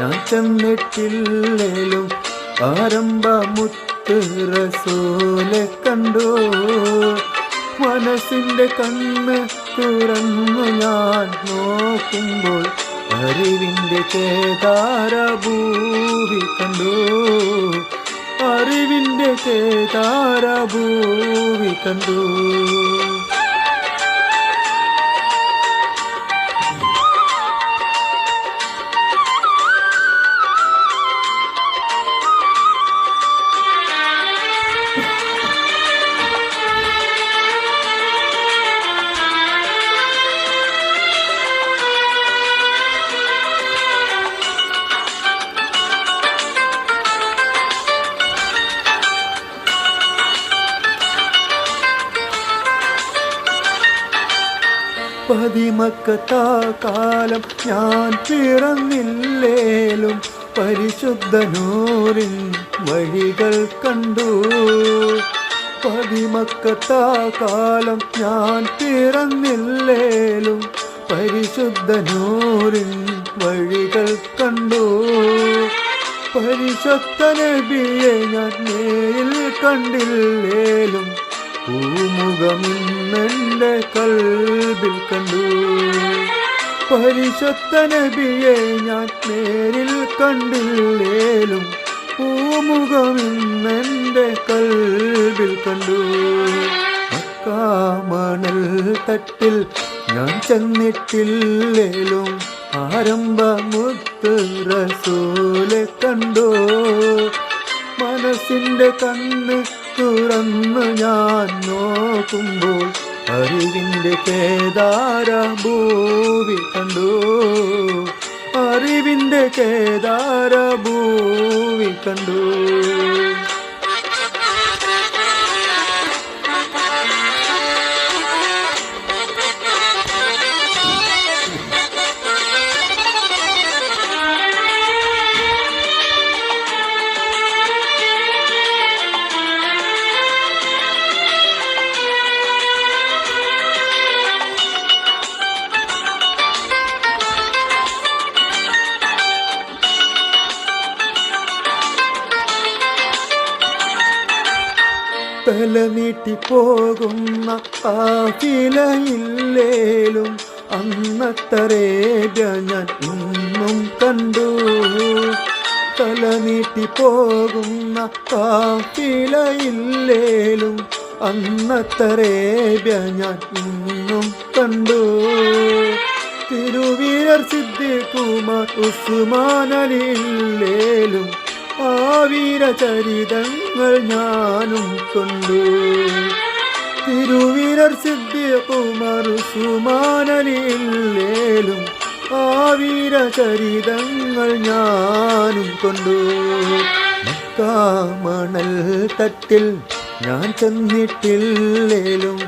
ഞാൻ ചെന്നിട്ടില്ലേലും ആരംഭമുത്ത് റസൂലെ കണ്ടു. മനസ്സിന്റെ കണ്ണ് തുറന്നു ഞാൻ നോക്കുമ്പോൾ അറിവിന്റെ കേതാരഭൂവി കണ്ടു. അറിവിന്റെ കേതാരഭൂവി കണ്ടു. പതിമക്കത്താ കാലം ഞാൻ പിറന്നില്ലേലും പരിശുദ്ധനൂറിൻ വഴികൾ കണ്ടു. പതിമക്കത്താ കാലം ഞാൻ പിറന്നില്ലേലും പരിശുദ്ധനൂറിൻ വഴികൾ കണ്ടു. പരിശുദ്ധ നബിയെ ഞാൻ നേരിൽ കണ്ടില്ലേലും പൂമുഖമിന്നെന്റെ കൽബിൽ കണ്ടു. പരിശുദ്ധ നബിയെ ഞാൻ നേരിൽ കണ്ടില്ലേലും പൂമുഖമിന്നെന്റെ കൽബിൽ കണ്ടു. മണൽ തട്ടിൽ ഞാൻ ചെന്നിട്ടില്ലേലും ആരംഭമുത്ത് റസൂലെ കണ്ടോ. മനസ്സിന്റെ കണ്ണ് തുറന്ന് ഞാൻ നോക്കുമ്പോൾ അറിവിന്റെ കേദാര ഭൂവി കണ്ടു. അറിവിന്റെ കേദാര ഭൂവി കണ്ടു. തല നീട്ടി പോകുന്ന ആ അന്നത്തറേബ്യ ഞാൻ ഇന്നും കണ്ടു. തല നീട്ടി പോകുന്ന ആ അന്നത്തറേബ്യ ഞാൻ ഇന്നും കണ്ടു. തിരുവീരർ സിദ്ധിക്കുമാർ ഉസ്മാനലില്ലേലും ആ വീരചരിതങ്ങൾ ഞാനും കൊണ്ടു. തിരുവീരർ സിദ്ധിക്കുമാർ ഉസ്മാനലില്ലേലും ആ വീരചരിതങ്ങൾ ഞാനും കൊണ്ടു. മണൽ തട്ടിൽ ഞാൻ ചെന്നിട്ടില്ലേലും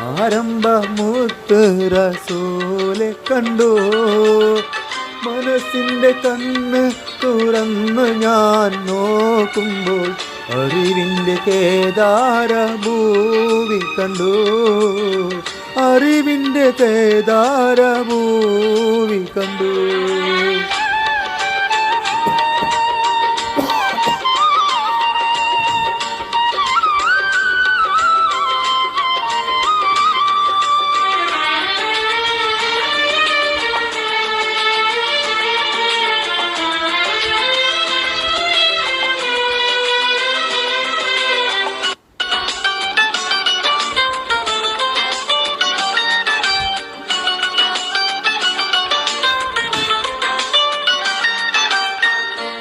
ആരംഭമുത്ത് റസൂലെ കണ്ടു. മനസ്സിന്റെ കണ്ണ് തുറന്ന് ഞാൻ നോക്കുമ്പോൾ അറിവിന്റെ കേദാരഭൂവി കണ്ടു. അറിവിന്റെ കേദാരഭൂവി കണ്ടു.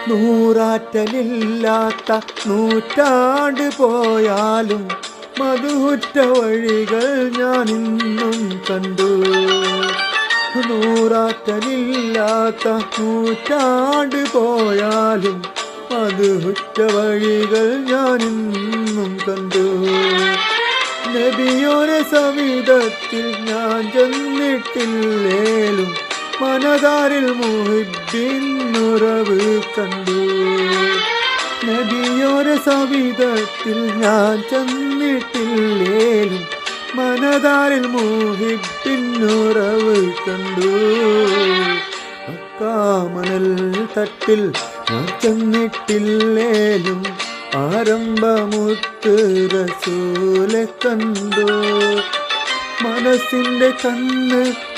നൂറാറ്റലില്ലാത്ത നൂറ്റാണ്ട് പോയാലും മധുറ്റ വഴികൾ ഞാൻ ഇന്നും കണ്ടു. നൂറാറ്റലില്ലാത്ത നൂറ്റാണ്ട് പോയാലും മധുറ്റ വഴികൾ ഞാൻ ഇന്നും കണ്ടു. നബിയോരെ സവിധത്തിൽ ഞാൻ ചെന്നിട്ടില്ലേലും മനതാരിൽ മുഹിബിന്നുറവ് കണ്ടു. നദിയോര സവിധത്തിൽ ഞാൻ ചെന്നിട്ടില്ലേലും മനതാരിൽ മുഹിബിന്നുറവ് കണ്ടു. അക്കാമനൽ തട്ടിൽ ഞാൻ ചെന്നിട്ടില്ലേലും ആരംഭമുത്ത് റസൂലെ കണ്ടു. മനസ്സിന്റെ കണ്ണ്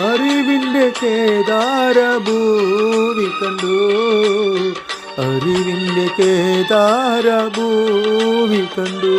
അറിവിന്റെ കേദാരഭൂവി കണ്ടു. അറിവിന്റെ കേദാരഭൂവി കണ്ടു.